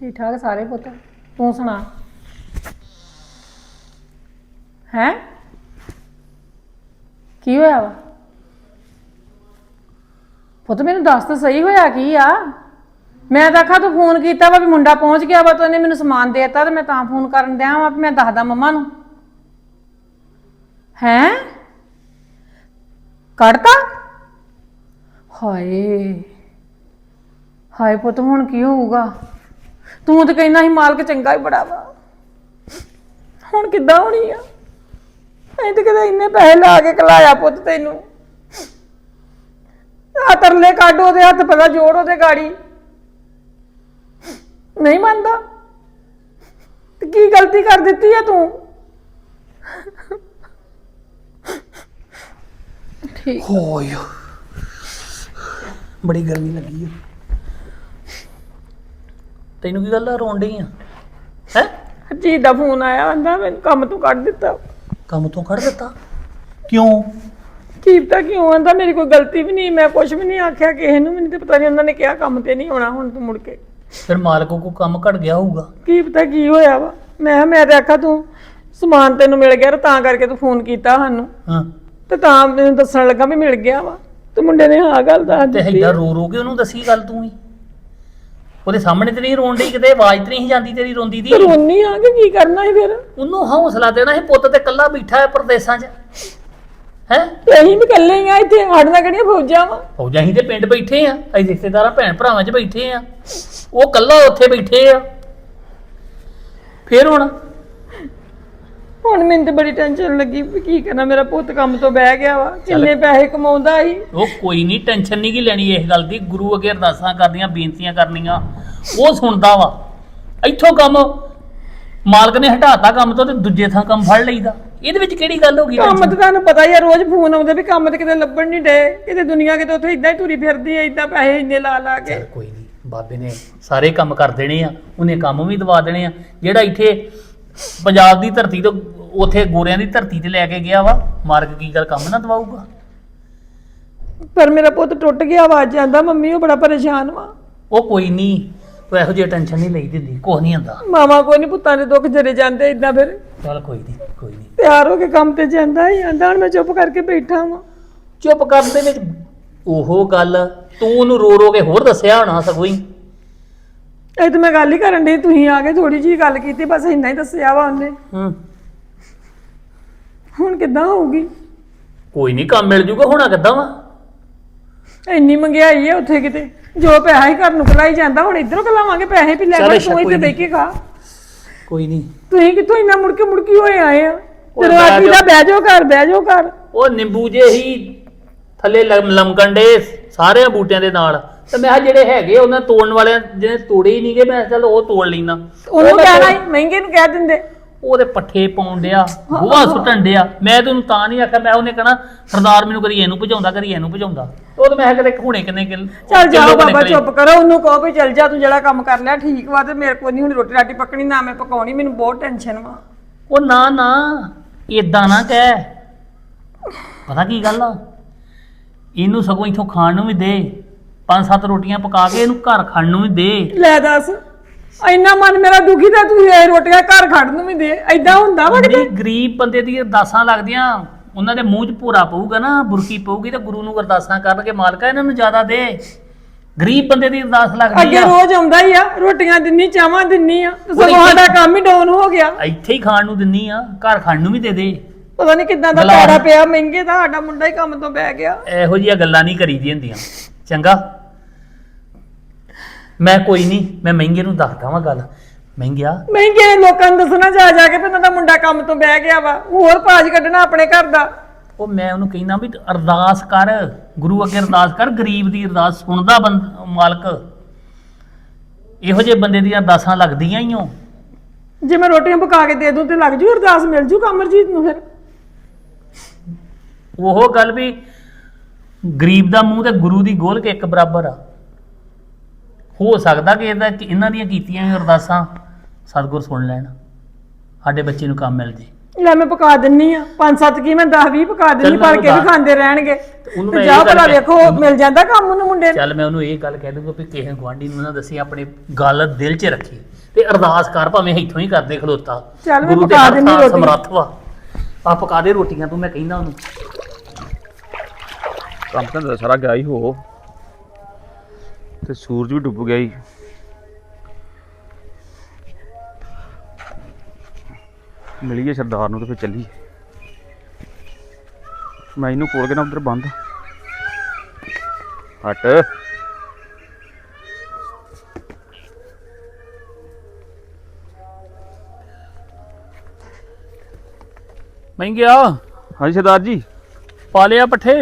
ਠੀਕ ਠਾਕ ਸਾਰੇ ਪੁੱਤ, ਤੂੰ ਸੁਣਾ? ਹੈ? ਕੀ ਹੋਇਆ ਵਾ? ਪੁੱਤ, ਮੈਨੂੰ ਦੱਸ ਤਾਂ ਸਹੀ ਹੋਇਆ ਕੀ ਆ? ਮੈਂ ਤਾਂ ਆਖਾ ਤੂੰ ਫੋਨ ਕੀਤਾ ਵਾ ਵੀ ਮੁੰਡਾ ਪਹੁੰਚ ਗਿਆ ਵਾ, ਤੂੰ ਇਹਨੇ ਮੈਨੂੰ ਸਮਾਨ ਦੇ ਦਿੱਤਾ ਤੇ ਮੈਂ ਤਾਂ ਫੋਨ ਕਰਨ ਦਿਆਂ ਵਾ ਵੀ ਮੈਂ ਦੱਸਦਾ ਮੰਮਾ ਨੂੰ। ਹੈ? ਕੱਢਤਾ? ਹਾਏ। ਹਾਏ ਪੁੱਤ, ਹੁਣ ਕੀ ਹੋਊਗਾ? ਤੂੰ ਤਾਂ ਕਹਿੰਦਾ ਸੀ ਮਾਲਕ ਚੰਗਾ ਹੀ ਬੜਾ ਵਾ। ਹੁਣ ਕਿੱਦਾਂ ਹੋਣੀ ਆ? ਐਂ ਤੇ ਕਿਤੇ ਇੰਨੇ ਪੈਸੇ ਲਾ ਕੇ ਕਲਾਇਆ ਪੁੱਤ ਤੈਨੂੰ। ਆ ਤਰਲੇ ਕੱਢ ਉਹਦੇ ਹੱਥ, ਪਹਿਲਾਂ ਜੋੜ ਉਹਦੇ ਗਾੜੀ। ਨਹੀਂ ਮੰਨਦਾ। ਤੇ ਕੀ ਗਲਤੀ ਕਰ ਦਿੱਤੀ ਆ ਤੂੰ? ਠੀਕ ਹੋਏ। ਬੜੀ ਗਰਮੀ ਲੱਗੀ ਆ। ਤੈਨੂੰ ਕੀ ਗੱਲ ਆ ਰੋਣ ਡਈ ਆ? ਹੈ? ਜੀ ਦਾ ਫੋਨ ਆਇਆ ਕਹਿੰਦਾ ਮੈਨੂੰ ਕੰਮ ਤੋਂ ਕੱਢ ਦਿੱਤਾ। ਕੰਮ ਤੋਂ ਕੱਢ ਦਿੱਤਾ? ਕਿਉਂ? ਕੀ ਪਤਾ ਕਿਉਂ ਆਂਦਾ ਮੇਰੀ ਕੋਈ ਗਲਤੀ ਵੀ ਨਹੀਂ ਮੈਂ ਕੁਝ ਵੀ ਨਹੀਂ ਆਖਿਆ ਕਿਸੇ ਨੂੰ ਮੈਨੂੰ ਤੇ ਪਤਾ ਨਹੀਂ ਉਹਨਾਂ ਨੇ ਕਿਹਾ ਕੰਮ ਤੇ ਨਹੀਂ ਆਉਣਾ ਹੁਣ ਤੂੰ ਮੁੜ ਕੇ। ਫਿਰ ਮਾਲਕ ਕੋ ਕੰਮ ਘਟ ਗਿਆ ਹੋਊਗਾ? ਕੀ ਪਤਾ ਕੀ ਹੋਇਆ ਵਾ? ਮੈਂ ਕਿਹਾ ਮੈਂ ਤੇ ਆਖਾ ਤੂੰ ਸਮਾਨ ਤੈਨੂੰ ਮਿਲ ਗਿਆ ਤੇ ਕਰਕੇ ਤੂੰ ਫੋਨ ਕੀਤਾ ਸਾਨੂੰ। ਹਾਂ। ਤੇ ਤਾਂ ਮੈਨੂੰ ਦੱਸਣ ਲੱਗਾ ਵੀ ਮਿਲ ਗਿਆ ਵਾ। ਤੇ ਮੁੰਡੇ ਨੇ ਹਾਂ ਗੱਲ ਦੱਸ ਤੇ ਦਿੱਤੀ। ਰੋ ਰੋ ਕੇ ਉਹਨੂੰ ਦੱਸੀ ਗੱਲ ਤੂੰ ਹੀ ਉਹਦੇ ਸਾਹਮਣੇ ਤੇ ਨਹੀਂ ਰੋਣ ਡਈ ਕਿਤੇ ਆਵਾਜ਼ ਤੇ ਨਹੀਂ ਜਾਂਦੀ ਤੇਰੀ ਰੋਂਦੀ ਦੀ? ਰੋਣੀ ਆ ਕਿ ਕੀ ਕਰਨਾ ਹੈ ਫਿਰ? ਉਹਨੂੰ ਹੌਸਲਾ ਦੇਣਾ ਸੀ ਪੁੱਤ ਤੇ ਕੱਲਾ ਬੈਠਾ ਹੈ ਪ੍ਰਦੇਸਾਂ 'ਚ। ਹੈ? ਤੇ ਅਸੀਂ ਵੀ ਇਕੱਲੇ ਹੀ ਆ ਇੱਥੇ ਸਾਡੀਆਂ ਕਿਹੜੀਆਂ ਫੌਜਾਂ ਵਾ? ਫੌਜਾਂ ਹੀ ਤੇ ਪਿੰਡ ਬੈਠੇ ਆ ਅਸੀਂ ਰਿਸ਼ਤੇਦਾਰਾਂ ਭੈਣ ਭਰਾਵਾਂ 'ਚ ਬੈਠੇ ਆ। ਉਹ ਕੱਲਾ ਉੱਥੇ ਬੈਠੇ ਆ। ਫੇਰ ਹੁਣ ਹੁਣ ਮੈਨੂੰ ਤੇ ਬੜੀ ਟੈਨਸ਼ਨ ਲੱਗੀ ਵੀ ਕੀ ਕਰਨਾ ਮੇਰਾ ਪੁੱਤ ਕੰਮ ਤੋਂ ਬਹਿ ਗਿਆ ਵਾ ਕਿੰਨੇ ਪੈਸੇ ਕਮਾਉਂਦਾ ਸੀ। ਉਹ ਕੋਈ ਨਹੀਂ ਟੈਨਸ਼ਨ ਨਹੀਂ ਕੀ ਲੈਣੀ ਇਸ ਗੱਲ ਦੀ ਗੁਰੂ ਅੱਗੇ ਅਰਦਾਸਾਂ ਕਰਦੀਆਂ ਬੇਨਤੀਆਂ ਕਰਨੀਆਂ ਉਹ ਸੁਣਦਾ ਵਾ। ਇੱਥੋਂ ਕੰਮ ਮਾਲਕ ਨੇ ਹਟਾਤਾ ਕੰਮ ਤੋਂ ਤੇ ਦੂਜੇ ਥਾਂ ਕੰਮ ਫੜ ਲਈਦਾ। ਇਹਦੇ ਵਿੱਚ ਕਿਹੜੀ ਗੱਲ ਹੋ ਗਈ ਕੰਮ? ਤੇ ਤੁਹਾਨੂੰ ਪਤਾ ਹੀ ਆ ਰੋਜ਼ ਫੋਨ ਆਉਂਦੇ ਵੀ ਕੰਮ ਤੇ ਕਿਤੇ ਲੱਭਣ ਨਹੀਂ ਡੇ ਕਿਤੇ ਦੁਨੀਆ ਕਿਤੇ ਉੱਥੇ ਇਦਾਂ ਹੀ ਤੁਰੀ ਫਿਰਦੀ ਐ ਇਦਾਂ ਪੈਸੇ ਇੰਨੇ ਲਾ ਲਾ ਕੇ। ਚੱਲ ਕੋਈ ਨਹੀਂ ਬਾਬੇ ਨੇ ਸਾਰੇ ਕੰਮ ਕਰ ਦੇਣੇ ਆ ਉਹਨੇ ਕੰਮ ਵੀ ਦਵਾ ਦੇਣੇ ਆ। ਜਿਹੜਾ ਇੱਥੇ ਪੰਜਾਬ ਦੀ ਧਰਤੀ ਤੋਂ ਉਥੇ ਗੋਰਿਆਂ ਦੀ ਧਰਤੀ ਤੇ ਲੈ ਕੇ ਗਿਆ ਵਾ ਮਾਰਗ ਕੀ ਗੱਲ ਕੰਮ ਨਾ ਦਵਾਊਗਾ? ਪਰ ਮੇਰਾ ਪੁੱਤ ਟੁੱਟ ਗਿਆ ਆਵਾਜ਼ ਜਾਂਦਾ ਮੰਮੀ ਉਹ ਬੜਾ ਪਰੇਸ਼ਾਨ ਵਾ। ਉਹ ਕੋਈ ਨਹੀਂ ਤੂੰ ਇਹੋ ਜਿਹੀ ਟੈਨਸ਼ਨ ਨਹੀਂ ਲਈ ਦਿੰਦੀ ਕੁਛ ਨਹੀਂ ਹੁੰਦਾ। ਮਾਵਾ ਕੋਈ ਨਹੀਂ ਪੁੱਤਾਂ ਦੇ ਦੁੱਖ ਜਰੇ ਜਾਂਦੇ ਇਦਾਂ ਫਿਰ। ਚੱਲ ਕੋਈ ਨਹੀਂ ਕੋਈ ਨਹੀਂ ਤਿਆਰ ਹੋ ਕੇ ਕੰਮ ਤੇ ਜਾਂਦਾ ਹੀ ਆਂਦਾ ਹੁਣ ਮੈਂ ਚੁੱਪ ਕਰਕੇ ਬੈਠਾ ਵਾਂ। ਚੁੱਪ ਕਰਨ ਦੇ ਵਿੱਚ ਉਹ ਗੱਲ ਤੂੰ ਉਹਨੂੰ ਰੋ ਰੋ ਕੇ ਹੋਰ ਦੱਸਿਆ ਹੋਣਾ ਸਗੋਂ ਹੀ। ਇਹ ਤਾਂ ਮੈਂ ਗੱਲ ਹੀ ਕਰਨ ਡਈ ਤੁਸੀਂ ਆ ਕੇ ਥੋੜੀ ਜੀ ਗੱਲ ਕੀਤੀ ਬਸ ਇੰਨਾ ਹੀ ਦੱਸਿਆ ਵਾ ਉਹਨੇ। ਹੂੰ। ਹੁਣ ਕਿੱਦਾਂ ਹੋਊਗੀ? ਕੋਈ ਨਹੀਂ ਕੰਮ ਮਿਲ ਜੂਗਾ ਹੋਣਾ ਕਿੱਦਾਂ ਵਾ? ਇੰਨੀ ਮੰਗਿਆਈ ਹੈ ਉੱਥੇ ਕਿਤੇ। ਜੋ ਪੈਸਾ ਹੀ ਘਰ ਨੂੰ ਕਲਾਈ ਜਾਂਦਾ ਹੁਣ ਇਧਰੋਂ ਕਲਾਵਾਂਗੇ ਪੈਸੇ ਵੀ ਲੈ ਚੱਲ ਕੇ ਅੱਛਾ, ਤੂੰ ਇੱਥੇ ਕੋਈ ਬਹਿ ਕੇ ਖਾ। ਕੋਈ ਨਹੀਂ ਤੁਸੀਂ ਕਿੱਥੋਂ ਇੰਨਾ ਮੁੜ ਕੇ ਮੁੜ ਕੇ ਹੋਏ ਆਏ ਆ? ਉਹ ਤੇਰੇ ਬਹਿ ਆਖੀ ਦਾ ਜਾਓ। ਬਹਿ ਜਾਓ ਘਰ ਬਹਿ ਜਾਓ ਘਰ। ਉਹ ਨਿੰਬੂ ਜੇ ਹੀ ਥੱਲੇ ਲਮ- ਲਮਕਣ ਡੇ ਸਾਰੇ ਬੂਟਿਆਂ ਦੇ ਨਾਲ। ਤੇ ਮੈਂ ਕਿਹਾ ਜਿਹੜੇ ਹੈਗੇ ਉਹਨਾਂ ਤੋੜਨ ਵਾਲਿਆਂ ਜਿਹਨੇ ਤੋੜੇ ਹੀ ਨਹੀਂਗੇ ਮੈਂ ਕਿਹਾ ਚੱਲ ਉਹ ਤੋੜ ਲੈਣਾ ਉਹਨੂੰ ਕਹਿਣਾ ਸੀ, ਮਹਿੰਗੇ ਨੂੰ ਕਹਿ ਦਿੰਦੇ। ਉਹਦੇ ਪੱਠੇ ਪਾਉਣ ਡਿਆ ਗੋਹਾ ਸੁੱਟਣ ਡਿਆ। ਮੈਂ ਤੈਨੂੰ ਤਾਂ ਨਹੀਂ ਆਖਿਆ ਮੈਂ ਉਹਨੇ ਕਹਣਾ ਸਰਦਾਰ ਮੈਨੂੰ ਕਦੀ ਇਹਨੂੰ ਭਜਾਉਂਦਾ ਕਦੀ ਇਹਨੂੰ ਭਜਾਉਂਦਾ। ਉਹ ਤਾਂ ਮੈਂ ਕਿਹਾ ਹੁਣੇ ਕਿੰਨੇ ਕਿਲ ਚੱਲ ਜਾਓ ਬਾਬਾ। ਚੁੱਪ ਕਰੋ ਉਹਨੂੰ ਕਹੋ ਵੀ ਚੱਲ ਜਾ ਤੂੰ ਜਿਹੜਾ ਕੰਮ ਕਰ ਲਿਆ ਠੀਕ ਵਾ ਤੇ ਮੇਰੇ ਕੋਲ ਨਹੀਂ ਹੁਣ ਰੋਟੀ ਰਾਟੀ ਪੱਕਣੀ ਨਾ ਮੈਂ ਪਕਾਉਣੀ ਮੈਨੂੰ ਬਹੁਤ ਟੈਨਸ਼ਨ ਵਾ। ਉਹ ਨਾ ਨਾ ਇਦਾਂ ਨਾ ਕਹਿ। ਪਤਾ ਕੀ ਗੱਲ ਆ? ਇਹਨੂੰ ਸਗੋਂ ਇਥੋਂ ਖਾਣ ਨੂੰ ਵੀ ਦੇ। ਪੰਜ ਸੱਤ ਰੋਟੀਆਂ ਪਕਾ ਕੇ ਇਹਨੂੰ ਘਰ ਖਾਣ ਨੂੰ ਵੀ ਦੇ। ਲੈ ਦੱਸ। ਇੰਨਾ ਮਨ ਮੇਰਾ ਦੁਖੀ ਤਾਂ ਤੂੰ ਇਹ ਰੋਟੀਆਂ ਘਰ ਖੜਨ ਨੂੰ ਵੀ ਦੇ ਐਦਾਂ ਹੁੰਦਾ ਵਾ ਕਿਤੇ? ਗਰੀਬ ਬੰਦੇ ਦੀ ਅਰਦਾਸਾਂ ਲੱਗਦੀਆਂ ਉਹਨਾਂ ਦੇ ਮੂੰਹ 'ਚ ਭੂਰਾ ਪਊਗਾ ਨਾ ਬੁਰਕੀ ਪਊਗੀ ਤੇ ਗੁਰੂ ਨੂੰ ਅਰਦਾਸਾਂ ਕਰਨਗੇ ਮਾਲਕਾ ਇਹਨਾਂ ਨੂੰ ਜ਼ਿਆਦਾ ਦੇ। ਗਰੀਬ ਬੰਦੇ ਦੀ ਅਰਦਾਸ ਲੱਗਦੀ ਅੱਗੇ ਆ। ਰੋਜ਼ ਆਉਂਦਾ ਹੀ ਆ ਰੋਟੀਆਂ ਦਿੰਨੀ ਚਾਵਾਂ ਦਿੰਨੀ ਆ ਤੇ ਸਗੋਂ ਸਾਡਾ ਕੰਮ ਹੀ ਡਾਊਨ ਹੋ ਗਿਆ। ਇੱਥੇ ਹੀ ਖਾਣ ਨੂੰ ਦਿੰਨੀ ਆ ਘਰ ਖਾਣ ਨੂੰ ਵੀ ਦੇ ਦੇ। ਪਤਾ ਨਹੀਂ ਕਿੱਦਾਂ ਦਾ ਪਾੜਾ ਪਿਆ ਮਹਿੰਗੇ ਦਾ ਸਾਡਾ ਮੁੰਡਾ ਹੀ ਕੰਮ ਤੋਂ ਬਹਿ ਗਿਆ। ਇਹੋ ਜਿਹੀਆਂ ਗੱਲਾਂ ਨਹੀਂ ਕਰੀਦੀਆਂ ਹੁੰਦੀਆਂ। ਚੰਗਾ। ਮੈਂ ਕੋਈ ਨਹੀਂ ਮੈਂ ਮਹਿੰਗੇ ਨੂੰ ਦੱਸਦਾ ਵਾਂ ਗੱਲ। ਮਹਿੰਗਿਆ? ਮਹਿੰਗੇ ਨੇ ਲੋਕਾਂ ਨੂੰ ਦੱਸਣਾ ਜਾ ਜਾ ਕੇ ਵੀ ਉਹਨਾਂ ਦਾ ਮੁੰਡਾ ਕੰਮ ਤੋਂ ਬਹਿ ਗਿਆ ਵਾ। ਹੋਰ ਭਾਜ ਕੱਢਣਾ ਆਪਣੇ ਘਰ ਦਾ। ਉਹ ਮੈਂ ਉਹਨੂੰ ਕਹਿੰਦਾ ਵੀ ਤੂੰ ਅਰਦਾਸ ਕਰ ਗੁਰੂ ਅੱਗੇ ਅਰਦਾਸ ਕਰ ਗਰੀਬ ਦੀ ਅਰਦਾਸ ਸੁਣਦਾ ਬੰਦ ਮਾਲਕ। ਇਹੋ ਜਿਹੇ ਬੰਦੇ ਦੀਆਂ ਅਰਦਾਸਾਂ ਲੱਗਦੀਆਂ ਹੀ ਓ। ਜੇ ਮੈਂ ਰੋਟੀਆਂ ਪਕਾ ਕੇ ਦੇ ਦੂੰ ਤੇ ਲੱਗ ਜੂ ਅਰਦਾਸ ਮਿਲ ਜੂ ਕਮਰਜੀਤ ਨੂੰ ਫਿਰ। ਉਹ ਗੱਲ ਵੀ ਗਰੀਬ ਦਾ ਮੂੰਹ ਤੇ ਗੁਰੂ ਦੀ ਗੋਲ ਕੇ ਇੱਕ ਬਰਾਬਰ ਆ। ਹੋ ਸਕਦਾ ਕਿ ਇਹਦਾ ਕਿ ਇਹਨਾਂ ਦੀਆਂ ਕੀਤੀਆਂ ਹੋਈਆਂ ਅਰਦਾਸਾਂ ਸਤਿਗੁਰ ਸੁਣ ਲੈਣ। ਸਾਡੇ ਬੱਚੇ ਨੂੰ ਕੰਮ ਮਿਲ ਜੇ। ਲੈ ਮੈਂ ਪਕਾ ਦਿੰਨੀ ਆ। ਪੰਜ ਸੱਤ ਕੀ ਮੈਂ 10 20 ਪਕਾ ਦਿੰਨੀ ਚੱਲ ਮੈਂ ਪਰ ਕੇ ਵੀ ਉਹਨੂੰ ਖਾਂਦੇ ਰਹਿਣਗੇ। ਉਹਨੂੰ ਤੇ ਮੈਂ ਜਾ ਇਹ ਗੱਲ ਭਲਾ ਕਹਿ- ਵੇਖੋ ਮਿਲ ਜਾਂਦਾ ਕੰਮ ਉਹਨੂੰ ਮੁੰਡੇ ਨੂੰ। ਚੱਲ ਮੈਂ ਉਹਨੂੰ ਇਹ ਗੱਲ ਕਹਿ ਦੂੰਗਾ ਵੀ ਕਿਸੇ ਗੁਆਂਢੀ ਨੂੰ ਨਾ ਦੱਸੀ ਆਪਣੇ ਗੱਲ ਦਿਲ 'ਚ ਰੱਖੀ। ਤੇ ਅਰਦਾਸ ਕਰ ਭਾਵੇਂ ਇੱਥੋਂ ਹੀ ਕਰਦੇ ਖਲੋਤਾ। ਚੱਲ ਮੈਂ ਪਕਾ ਹੱਥ ਦਿੰਦੀ ਰੋਟੀ। ਸਮਰੱਥ ਵਾ। ਆ ਪਕਾ ਦੇ ਰੋਟੀਆਂ ਤੂੰ ਮੈਂ ਕਹਿੰਦਾ ਉਹਨੂੰ। ਕੰਮ ਤਾਂ ਸਾਰਾ ਗਿਆ ਹੀ ਹੋ। ਤੇ ਸੂਰਜ ਵੀ ਡੁੱਬ ਗਿਆ ਹੀ ਮਿਲੀਏ ਸਰਦਾਰ ਨੂੰ ਤੇ ਫਿਰ ਚੱਲੀਏ ਮੈਂ ਇਹਨੂੰ ਕੋਲ ਕੇ ਨਾ ਉਧਰ ਬੰਦ ਹਟ। ਮੈਂ ਗਿਆ। ਹਾਂਜੀ ਸਰਦਾਰ ਜੀ। ਪਾ ਲਿਆ ਪੱਠੇ।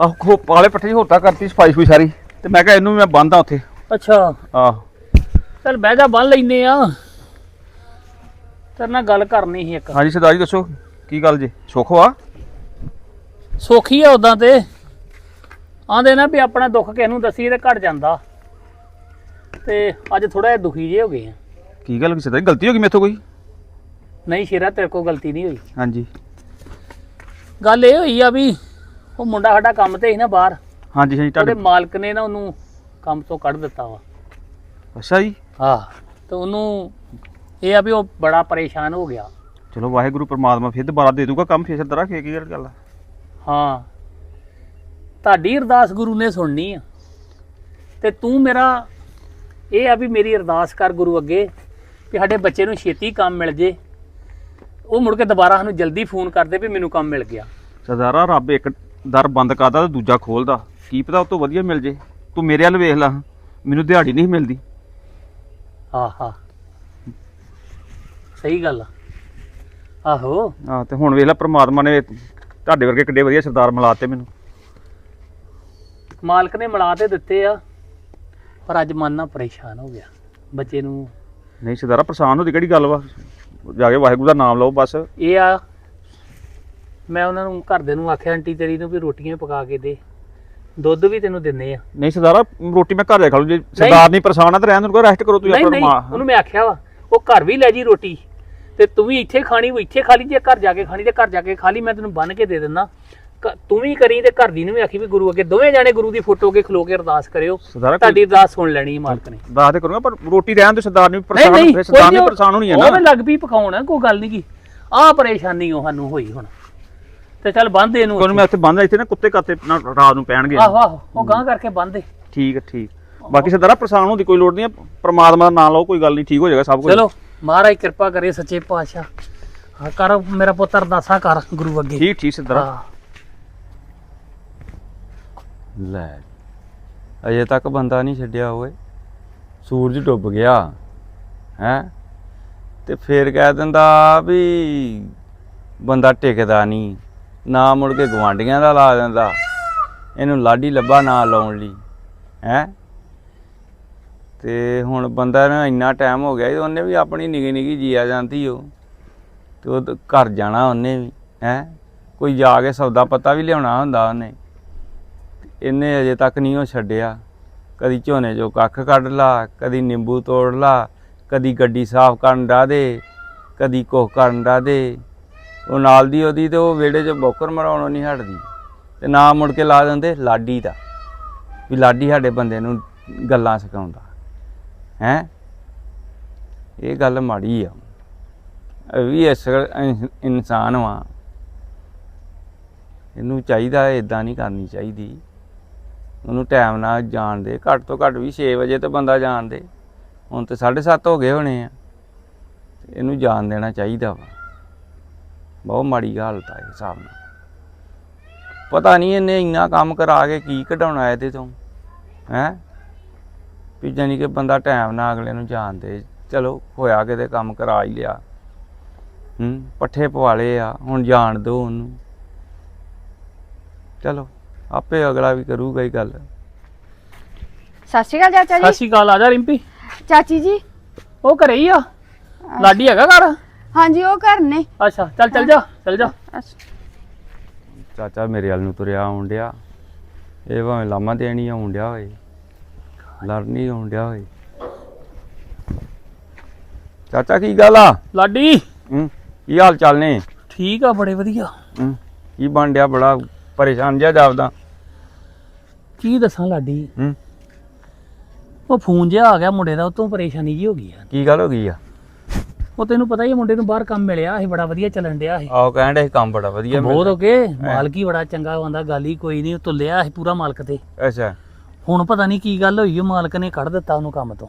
ਆਹ ਖੋ ਪਾਲੇ ਪੱਠੇ ਹੋਤਾ ਕਰਤੀ ਸਫ਼ਾਈ ਸੁਈ ਸਾਰੀ। ਤੇ ਮੈਂ ਕਿਹਾ ਇਹਨੂੰ ਮੈਂ ਬੰਦਾ ਉੱਥੇ। ਅੱਛਾ। ਆਹ। ਚੱਲ ਬਹਿ ਜਾ ਬੰਨ ਲੈਨੇ ਆ। ਤੇਰੇ ਨਾਲ ਗੱਲ ਕਰਨੀ ਸੀ ਇੱਕ। ਹਾਂਜੀ ਸਰਦਾਰ ਜੀ ਦੱਸੋ ਕੀ ਗੱਲ ਜੀ? ਸੁੱਖ ਵਾ? ਸੌਖੀ ਆ ਉਦਾਂ ਤੇ। ਆਂਦੇ ਨਾ ਵੀ ਆਪਣਾ ਦੁੱਖ ਕਿਸ ਨੂੰ ਦਸੀਏ ਤੇ ਘਟ ਜਾਂਦਾ। ਤੇ ਅੱਜ ਥੋੜਾ ਜਿਹਾ ਦੁਖੀ ਜੇ ਹੋ ਗਏ ਆ। ਕੀ ਗੱਲ ਸਰਦਾਰ ਜੀ? ਗਲਤੀ ਹੋ ਗਈ ਮੇਥੋਂ ਕੋਈ? ਨਹੀਂ ਸ਼ੇਰਾ ਤੇਰੇ ਕੋਲ ਗਲਤੀ ਨਹੀਂ ਹੋਈ। ਹਾਂਜੀ। ਗੱਲ ਇਹ ਹੋਈ ਆ ਵੀ ਉਹ ਮੁੰਡਾ ਸਾਡਾ ਕੰਮ ਤੇ ਸੀ ਨਾ ਬਾਹਰ। ਹਾਂਜੀ ਹਾਂਜੀ ਉਹਦੇ ਤੁਹਾਡੇ ਮਾਲਕ ਨੇ ਨਾ ਉਹਨੂੰ ਕੰਮ ਤੋਂ ਕੱਢ ਦਿੱਤਾ ਵਾ। ਅੱਛਾ ਜੀ। ਹਾਂ ਤੇ ਉਹਨੂੰ ਇਹ ਆ ਵੀ ਉਹ ਬੜਾ ਪਰੇਸ਼ਾਨ ਹੋ ਗਿਆ। ਚਲੋ ਵਾਹਿਗੁਰੂ ਪਰਮਾਤਮਾ ਫਿਰ ਦੁਬਾਰਾ ਦੇ ਦੂਗਾ ਕੰਮ ਫਿਰ ਸਰਦਾਰਾ ਕੀ ਕੀ ਗੱਲ ਆ। ਹਾਂ ਤੁਹਾਡੀ ਅਰਦਾਸ ਗੁਰੂ ਨੇ ਸੁਣਨੀ ਆ। ਤੇ ਤੂੰ ਮੇਰਾ ਇਹ ਆ ਵੀ ਮੇਰੀ ਅਰਦਾਸ ਕਰ ਗੁਰੂ ਅੱਗੇ ਕਿ ਸਾਡੇ ਬੱਚੇ ਨੂੰ ਛੇਤੀ ਕੰਮ ਮਿਲ ਜੇ। ਉਹ ਮੁੜ ਕੇ ਦੁਬਾਰਾ ਸਾਨੂੰ ਜਲਦੀ ਫੋਨ ਕਰਦੇ ਵੀ ਮੈਨੂੰ ਕੰਮ ਮਿਲ ਗਿਆ। ਸਰਦਾਰਾ ਰੱਬ ਇੱਕ ਦਰ ਬੰਦ ਕਰਦਾ ਤੇ ਦੂਜਾ ਖੋਲਦਾ। ਕੀ ਪਤਾ ਉਹ ਤੋਂ ਵਧੀਆ ਮਿਲ ਜੇ। ਤੂੰ ਮੇਰੇ ਵੱਲ ਵੇਖ ਲੈ ਮੈਨੂੰ ਦਿਹਾੜੀ ਨਹੀਂ ਮਿਲਦੀ। ਹਾਂ ਹਾਂ। ਸਹੀ ਗੱਲ ਆ। ਆਹੋ। ਹਾਂ ਤੇ ਹੁਣ ਵੇਖ ਲੈ ਪ੍ਰਮਾਤਮਾ ਨੇ ਤੁਹਾਡੇ ਵਰਗੇ ਕਿੱਡੇ ਵਧੀਆ ਸਰਦਾਰ ਮਿਲਾਤੇ ਮੈਨੂੰ। ਮਾਲਕ ਨੇ ਮਿਲਾ ਤੇ ਦਿੱਤੇ ਆ ਪਰ ਅੱਜ ਮਨ ਨਾ ਪਰੇਸ਼ਾਨ ਹੋ ਗਿਆ। ਬੱਚੇ ਨੂੰ ਨਹੀਂ ਸਰਦਾਰਾ ਪਰੇਸ਼ਾਨ ਹੋਦੀ ਕਿਹੜੀ ਗੱਲ ਵਾ? ਜਾ ਕੇ ਵਾਹਿਗੁਰੂ ਦਾ ਨਾਮ ਲਓ ਬਸ। ਇਹ ਆ ਮੈਂ ਉਹਨਾਂ ਨੂੰ ਘਰਦੇ ਨੂੰ ਆਖਿਆ ਆਂਟੀ ਤੇਰੀ ਨੂੰ ਵੀ ਰੋਟੀਆਂ ਪਕਾ ਕੇ ਦੇ। ਦੁੱਧ ਵੀ ਤੈਨੂੰ ਦਿੰਨੇ ਆ। ਨਹੀਂ ਸਰਦਾਰਾ ਰੋਟੀ ਮੈਂ ਘਰ ਜਾ ਖਾ ਲੂ। ਜੇ ਸਰਦਾਰ ਨਹੀਂ ਪਰੇਸ਼ਾਨ ਆ ਤਾਂ ਰਹਿਣ ਨੂੰ ਰੈਸਟ ਕਰੋ ਤੁਸੀਂ ਨਹੀਂ ਆਪਣਾ ਨਹੀਂ ਉਹਨੂੰ ਮੈਂ ਆਖਿਆ ਵਾ ਉਹ ਘਰ ਵੀ ਲੈ ਜੀ ਰੋਟੀ ਤੇ ਤੂੰ ਵੀ ਇੱਥੇ ਖਾਣੀ ਉਹ ਇੱਥੇ ਖਾ ਲਈ ਜੇ ਘਰ ਜਾ ਕੇ ਖਾਣੀ ਤੇ ਘਰ ਜਾ ਕੇ ਖਾ ਲਈ ਮੈਂ ਤੈਨੂੰ ਬੰਨ ਕੇ ਦੇ ਦਿੰਦਾ। ਤੂੰ ਵੀ ਕਰੀ ਤੇ ਘਰ ਦੀ ਨੂੰ ਵੀ ਆਖੀ ਵੀ ਗੁਰੂ ਅੱਗੇ ਦੋਵੇਂ ਜਾਣੇ ਗੁਰੂ ਦੀ ਫੋਟੋ ਅੱਗੇ ਖਲੋ ਕੇ ਅਰਦਾਸ ਕਰਿਓ। ਤੁਹਾਡੀ ਅਰਦਾਸ ਸੁਣ ਲੈਣੀ ਹੈ ਮਾਲਕ ਨੇ। ਦੱਸ ਤੇ ਕਰੂੰਗਾ ਪਰ ਰੋਟੀ ਰਹਿਣ ਦੇ ਸਰਦਾਰ ਨੂੰ ਪਰੇਸ਼ਾਨ ਸਰਦਾਰ ਨੇ ਪਰੇਸ਼ਾਨ ਹੋਣੀ ਹੈ ਉਹ ਨਾ ਵੀ ਲੱਗ ਪਈ ਪਕਾਉਣ ਕੋਈ ਗੱਲ ਨਹੀਂ ਕੀ। ਆਹ ਪਰੇਸ਼ਾਨੀ ਉਹ ਸਾਨੂੰ ਹੋਈ ਹੁਣ। ਤੇ ਚੱਲ ਬੰਦ ਦੇ ਇਹਨੂੰ ਕੋਈ ਮੈਂ ਇੱਥੇ ਬੰਦ ਇੱਥੇ ਨਾ ਕੁੱਤੇ ਕਾਤੇ ਨਾ ਰਾਤ ਨੂੰ ਪੈਣਗੇ। ਆਹੋ ਆਹੋ ਉਹ ਗਾਂ ਕਰਕੇ ਬੰਦ ਦੇ। ਠੀਕ ਹੈ ਠੀਕ। ਬਾਕੀ ਸਰਦਾਰਾ ਪਰੇਸ਼ਾਨ ਹੋਣ ਦੀ ਕੋਈ ਲੋੜ ਨਹੀਂ ਪ੍ਰਮਾਤਮਾ ਦਾ ਨਾਮ ਲਓ ਕੋਈ ਗੱਲ ਨਹੀਂ ਠੀਕ ਹੋ ਜਾਏਗਾ ਸਭ ਕੁਝ। ਚਲੋ ਮਹਾਰਾਜ ਕਿਰਪਾ ਕਰੇ ਸੱਚੇ ਪਾਤਸ਼ਾਹ। ਹਾਂ ਕਰ ਮੇਰਾ ਪੁੱਤ ਅਰਦਾਸਾਂ ਕਰ ਗੁਰੂ ਅੱਗੇ। ਠੀਕ ਠੀਕ ਸਰਦਾਰਾ। ਹਾਂ। ਲੈ ਅਜੇ ਤੱਕ ਬੰਦਾ ਨਹੀਂ ਛੱਡਿਆ ਓਏ। ਸੂਰਜ ਡੁੱਬ ਗਿਆ ਹੈ? ਤੇ ਫੇਰ ਕਹਿ ਦਿੰਦਾ ਵੀ ਬੰਦਾ ਟਿਕਦਾ ਨਹੀਂ। ਨਾ ਮੁੜ ਕੇ ਗਵਾਂਡੀਆਂ ਦਾ ਲਾ ਦਿੰਦਾ। ਇਹਨੂੰ ਲਾਡੀ ਲੱਭਾ ਨਾ ਲਾਉਣ ਲਈ ਹੈ? ਤੇ ਹੁਣ ਬੰਦਾ ਨਾ ਇੰਨਾ ਟਾਈਮ ਹੋ ਗਿਆ ਈ, ਉਹਨੇ ਵੀ ਆਪਣੀ ਨਿਗੀ ਨਿਗੀ ਜੀਆ ਜਾਂਦੀ ਉਹ ਤੇ ਉਹ ਘਰ ਜਾਣਾ ਉਹਨੇ ਵੀ ਹੈ? ਕੋਈ ਜਾ ਕੇ ਸੌਦਾ ਪੱਤਾ ਵੀ ਲਿਆਉਣਾ ਹੁੰਦਾ ਉਹਨੇ। ਇਹਨੇ ਅਜੇ ਤੱਕ ਨਹੀਂ ਉਹ ਛੱਡਿਆ। ਕਦੀ ਝੋਨੇ ਚੋਂ ਕੱਖ ਕੱਢ ਲਾ ਕਦੀ ਨਿੰਬੂ ਤੋੜ ਲਾ ਕਦੀ ਗੱਡੀ ਸਾਫ਼ ਕਰਨ ਦਾ ਦੇ ਕਦੀ ਕੋਹ ਕਰਨ ਦਾ ਦੇ। ਉਹ ਨਾਲ ਦੀ ਉਹਦੀ ਤੇ ਉਹ ਵਿਹੜੇ 'ਚ ਬੋਕਰ ਮਰਾਉਣੋਂ ਨਹੀਂ ਹਟਦੀ। ਤੇ ਨਾ ਮੁੜ ਕੇ ਲਾ ਦਿੰਦੇ ਲਾਡੀ ਦਾ, ਵੀ ਲਾਡੀ ਸਾਡੇ ਬੰਦੇ ਨੂੰ ਗੱਲਾਂ ਸਿਖਾਉਂਦਾ। ਹੈ? ਇਹ ਗੱਲ ਮਾੜੀ ਆ। ਵੀ ਇਸ ਇਨ- ਇਨਸਾਨ ਵਾ। ਇਹਨੂੰ ਚਾਹੀਦਾ ਇਦਾਂ ਨਹੀਂ ਕਰਨੀ ਚਾਹੀਦੀ। ਉਹਨੂੰ ਟਾਈਮ ਨਾਲ ਜਾਣ ਦੇ। ਘੱਟ ਤੋਂ ਘੱਟ ਵੀ 6 ਵਜੇ ਤੇ ਬੰਦਾ ਜਾਣ ਦੇ। ਹੁਣ ਤੇ 7:30 ਹੋ ਗਏ ਹੋਣੇ ਆ। ਇਹਨੂੰ ਜਾਣ ਦੇਣਾ ਚਾਹੀਦਾ ਵਾ। ਬਹੁਤ ਮਾੜੀ ਹਾਲਤ ਆ ਇਹ ਹਿਸਾਬ ਨਾਲ। ਪਤਾ ਨਹੀਂ ਇਹਨੇ ਇੰਨਾ ਕੰਮ ਕਰਾ ਕੇ ਕੀ ਕਢਾਉਣਾ ਇਹਦੇ ਤੋਂ ਹੈ? ਵੀ ਜਾਨੀ ਕਿ ਬੰਦਾ ਟਾਈਮ ਨਾਲ ਅਗਲੇ ਨੂੰ ਜਾਣ ਦੇ ਚਲੋ ਹੋਇਆ ਕਿਤੇ ਕੰਮ ਕਰਾ ਹੀ ਲਿਆ। ਹੂੰ ਪੱਠੇ ਪਵਾਲੇ ਆ ਹੁਣ ਜਾਣ ਦਿਓ ਉਹਨੂੰ। ਚਲੋ ਆਪੇ ਅਗਲਾ ਵੀ ਕਰੂਗਾ ਹੀ ਗੱਲ। ਸਤਿ ਸ਼੍ਰੀ ਅਕਾਲ ਚਾਚਾ ਸਤਿ ਜੀ ਸ਼੍ਰੀ ਅਕਾਲ ਆ ਜਾ ਰਿੰਪੀ। ਚਾਚੀ ਜੀ। ਉਹ ਘਰੇ ਹੀ ਆ? ਲਾਡੀ ਹੈਗਾ ਘਰ? ਹਾਂਜੀ ਉਹ ਘਰ ਨੇ। ਅੱਛਾ ਚੱਲ ਚੱਲ ਜਾ ਚੱਲ ਜਾ। ਚਾਚਾ ਮੇਰੇ ਵੱਲ ਨੂੰ ਤੁਰਿਆ ਆਉਣ ਡਿਆ। ਇਹ ਭਾਵੇਂ ਲਾਮਾ ਦੇਣੀ ਆਉਣ ਡਿਆ ਹੋਏ। ਲੜਨੀ ਆਉਣ ਡਿਆ ਹੋਏ। ਚਾਚਾ ਕੀ ਗੱਲ ਆ? ਲਾਡੀ। ਹੂੰ ਕੀ ਹਾਲ ਚਾਲ ਨੇ? ਠੀਕ ਆ ਬੜੇ ਵਧੀਆ। ਹੂੰ ਕੀ ਬਣ ਡਿਆ ਬੜਾ ਪਰੇਸ਼ਾਨ ਜਿਹਾ ਜਾਪਦਾ ਕੀ ਦੱਸਾਂ ਲਾਡੀ? ਹੂੰ। ਉਹ ਫੋਨ ਜਿਹਾ ਆ ਗਿਆ ਮੁੰਡੇ ਦਾ ਉਹ ਤੋਂ ਪਰੇਸ਼ਾਨੀ ਜੀ ਹੋ ਗਈ ਆ। ਕੀ ਗੱਲ ਹੋ ਗਈ ਆ? ਉਹ ਤੈਨੂੰ ਪਤਾ ਹੀ ਆ ਮੁੰਡੇ ਨੂੰ ਬਾਹਰ ਕੰਮ ਮਿਲਿਆ ਇਹ ਬੜਾ ਵਧੀਆ ਚੱਲਣ ਡਿਆ ਇਹ। ਆਹ ਕਹਿਣ ਦੇ ਕੰਮ ਬੜਾ ਵਧੀਆ ਬਹੁਤ ਗਏ ਮਾਲਕ ਹੀ ਬੜਾ ਚੰਗਾ ਆਂਦਾ ਗੱਲ ਹੀ ਕੋਈ ਨਹੀਂ ਤੁੱਲਿਆ ਇਹ ਪੂਰਾ ਮਾਲਕ ਤੇ। ਅੱਛਾ। ਹੁਣ ਪਤਾ ਨਹੀਂ ਕੀ ਗੱਲ ਹੋਈ ਉਹ ਮਾਲਕ ਨੇ ਕੱਢ ਦਿੱਤਾ ਉਹਨੂੰ ਕੰਮ ਤੋਂ।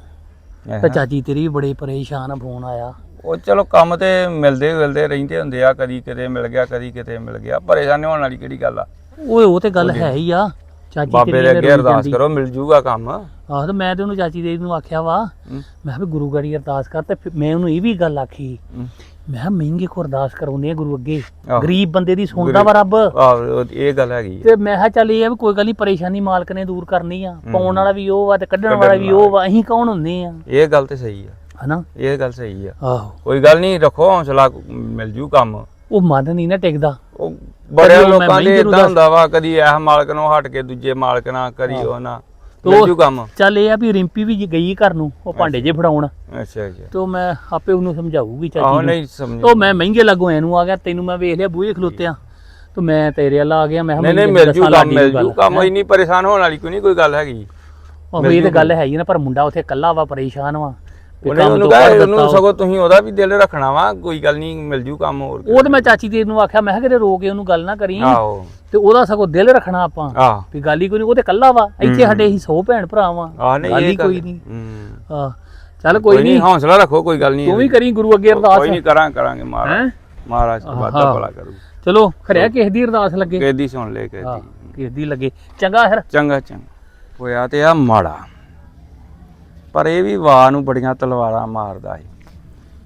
ਤੇ ਚਾਚੀ ਤੇਰੀ ਵੀ ਬੜੇ ਪਰੇਸ਼ਾਨ ਆ ਫੋਨ ਆਇਆ। ਉਹ ਚਲੋ ਕੰਮ ਤੇ ਮਿਲਦੇ ਮਿਲਦੇ ਰਹਿੰਦੇ ਹੁੰਦੇ ਆ ਕਦੀ ਕਿਤੇ ਮਿਲ ਗਿਆ ਕਦੀ ਕਿਤੇ ਮਿਲ ਗਿਆ ਪਰੇਸ਼ਾਨ ਹੋਣ ਵਾਲੀ ਕਿਹੜੀ ਗੱਲ ਆ? ਓਏ ਉਹ ਤੇ ਗੱਲ ਹੈ ਹੀ ਆ। ਚਾਚੀ ਬਾਬੇ ਦੇ ਅੱਗੇ ਅਰਦਾਸ। ਕਰੋ ਮਿਲ ਜੂਗਾ ਕੰਮ। ਆਹ ਤੇ ਮੈਂ ਤੇ ਉਹਨੂੰ ਚਾਚੀ ਦੇ ਨੂੰ ਆਖਿਆ ਵਾ ਮੈਂ ਕਿਹਾ ਵੀ ਗੁਰੂ ਗੜੀ ਅਰਦਾਸ ਕਰ ਤੇ ਮੈਂ ਉਹਨੂੰ ਇਹ ਵੀ ਗੱਲ ਆਖੀ। ਮੈਂ ਕਿਹਾ ਮਹਿੰਗੇ ਕੋ ਅਰਦਾਸ ਕਰਾਉਂਦੇ ਆ ਗੁਰੂ ਅੱਗੇ। ਗਰੀਬ ਬੰਦੇ ਦੀ ਸੁਣਦਾ ਵਾ ਰੱਬ। ਆਹ ਇਹ ਗੱਲ ਹੈਗੀ ਆ। ਤੇ ਮੈਂ ਕਿਹਾ ਚੱਲ ਇਹ ਆ ਵੀ ਕੋਈ ਗੱਲ ਨਹੀਂ ਪਰੇਸ਼ਾਨੀ ਮਾਲਕ ਨੇ ਦੂਰ ਕਰਨੀ ਆ। ਪਾਉਣ ਵਾਲਾ ਵੀ ਉਹ ਆ ਤੇ ਕੱਢਣ ਵਾਲਾ ਵੀ ਉਹ ਵਾ ਅਸੀਂ ਕੌਣ ਹੁੰਦੇ ਆ? ਇਹ ਗੱਲ ਤੇ ਸਹੀ ਆ। ਹਨਾ? ਇਹ ਗੱਲ ਸਹੀ ਆ। ਆਹੋ। ਕੋਈ ਗੱਲ ਨਹੀਂ ਰੱਖੋ ਹੌਸਲਾ ਮਿਲ ਜੂ ਕੰਮ। ਉਹ ਮਨ ਨਹੀਂ ਨਾ ਟਿਕਦਾ। ਉਹ ਬੜੇ ਲੋਕਾਂ ਦੇ ਇਦਾਂ ਹੁੰਦਾ ਵਾ ਕਦੀ ਇਹ ਮਾਲਕ ਨੂੰ ਹਟ ਕੇ ਦੂਜੇ ਮਾਲਕ ਨਾਲ ਕਰੀ ਉਹ ਨਾ ਤੇ ਜੂ ਕੰਮ। ਚੱਲ ਇਹ ਆ ਵੀ ਰਿੰਪੀ ਵੀ ਗਈ ਘਰ ਨੂੰ ਉਹ ਭਾਂਡੇ ਜੇ ਫੜਾਉਣ। ਅੱਛਾ ਅੱਛਾ। ਤੇ ਮੈਂ ਆਪੇ ਉਹਨੂੰ ਸਮਝਾਊਗੀ ਚਾਚੀ ਨੂੰ। ਨਹੀਂ ਸਮਝ ਉਹ ਮੈਂ ਮਹਿੰਗੇ ਲੱਗੋ ਇਹਨੂੰ ਆ ਗਿਆ ਤੈਨੂੰ ਮੈਂ ਵੇਖ ਲਿਆ ਬੂਹੇ ਖਲੋਤਿਆ। ਤੇ ਮੈਂ ਤੇਰੇ ਵੱਲ ਆ ਗਿਆ ਮੈਂ ਨਹੀਂ ਨਹੀਂ ਮਿਲ ਜੂ ਕੰਮ ਮਿਲ। ਜੂ ਕੰਮ ਇੰਨੀ ਪਰੇਸ਼ਾਨ ਹੋਣ ਵਾਲੀ ਕੋਈ ਨਹੀਂ ਕੋਈ ਗੱਲ ਹੈਗੀ। ਉਹ ਇਹ ਤੇ ਗੱਲ ਹੈ ਹੀ ਨਾ ਪਰ ਮੁੰਡਾ ਉੱਥੇ ਇਕੱਲਾ ਵਾ ਪਰੇਸ਼ਾਨ ਵੀ। ਉਹਨੇ ਉਹਨੂੰ ਤੋਂ ਕਹੇ ਉਹਨੂੰ। ਸਗੋਂ ਤੁਸੀਂ ਉਹਦਾ ਵੀ ਦਿਲ ਰੱਖਣਾ ਵਾ ਕੋਈ ਗੱਲ ਨਹੀਂ ਮਿਲ ਜੂ ਕੰਮ ਹੋਰ ਉਹ ਤੇ ਮੈਂ ਚਾਚੀ ਤੇਰੀ ਨੂੰ ਆਖਿਆ ਮੈਂ ਕਿਹਾ ਕਿਤੇ ਰੋ ਕੇ ਉਹਨੂੰ ਗੱਲ ਨਾ ਕਰੀ। ਆਹੋ। ਤੇ ਉਹਦਾ ਸਗੋਂ ਦਿਲ ਰੱਖਣਾ ਆਪਾਂ। ਵੀ ਗੱਲ ਹੀ ਕੋਈ ਨਹੀਂ ਉਹ ਤੇ ਇਕੱਲਾ ਵਾ ਇੱਥੇ ਸਾਡੇ ਹੀ 100 ਭੈਣ ਭਰਾ ਵਾ। ਗੱਲ ਹੀ ਕੋਈ ਨਹੀਂ। ਹੂੰ। ਚੱਲ ਕੋਈ ਨਹੀਂ ਹੌਸਲਾ ਰੱਖੋ ਕੋਈ ਗੱਲ ਨਹੀਂ। ਤੂੰ ਵੀ ਕਰੀ ਗੁਰੂ ਅੱਗੇ ਅਰਦਾਸ। ਕੋਈ ਨਹੀਂ ਕਰਾਂ ਕਰਾਂਗੇ ਮਹਾਰਾਜ? ਮਹਾਰਾਜ ਵਾਦਾ ਆਹਾ। ਭਲਾ ਕਰੂ। ਚਲੋ ਖਰਿਆ ਕਿਸੇ ਦੀ ਅਰਦਾਸ ਲੱਗੇ। ਕਿਹਦੀ ਸੁਣ ਲੈ ਹਾਂ ਕਿਹਦੀ ਕਿਸੇ ਦੀ ਲੱਗੇ। ਚੰਗਾ ਫਿਰ। ਚੰਗਾ ਚੰਗਾ। ਹੋਇਆ ਤੇ ਆ ਮਾੜਾ। ਪਰ ਇਹ ਵੀ ਵਾਹ ਨੂੰ ਬੜੀਆਂ ਤਲਵਾਰਾਂ ਮਾਰਦਾ ਏ